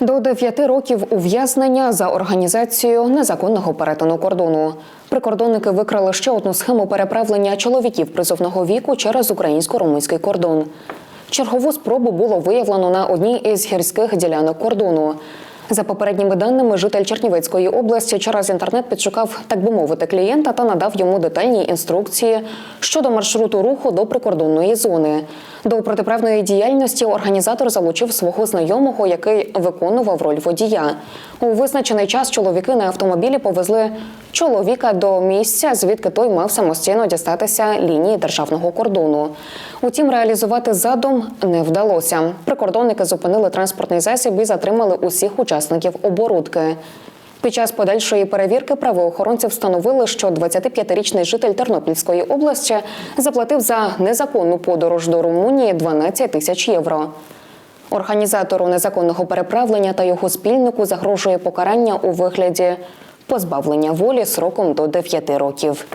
До 9 років ув'язнення за організацію незаконного перетину кордону. Прикордонники викрали ще одну схему переправлення чоловіків призовного віку через українсько-румунський кордон. Чергову спробу було виявлено на одній із гірських ділянок кордону. За попередніми даними, житель Чернівецької області через інтернет підшукав, так би мовити, клієнта та надав йому детальні інструкції щодо маршруту руху до прикордонної зони. До протиправної діяльності організатор залучив свого знайомого, який виконував роль водія. У визначений час чоловіки на автомобілі повезли чоловіка до місця, звідки той мав самостійно дістатися лінії державного кордону. Утім, реалізувати задум не вдалося. Прикордонники зупинили транспортний засіб і затримали усіх учасників оборудки. Під час подальшої перевірки правоохоронці встановили, що 25-річний житель Тернопільської області заплатив за незаконну подорож до Румунії 12 тисяч євро. Організатору незаконного переправлення та його спільнику загрожує покарання у вигляді позбавлення волі сроком до 9 років.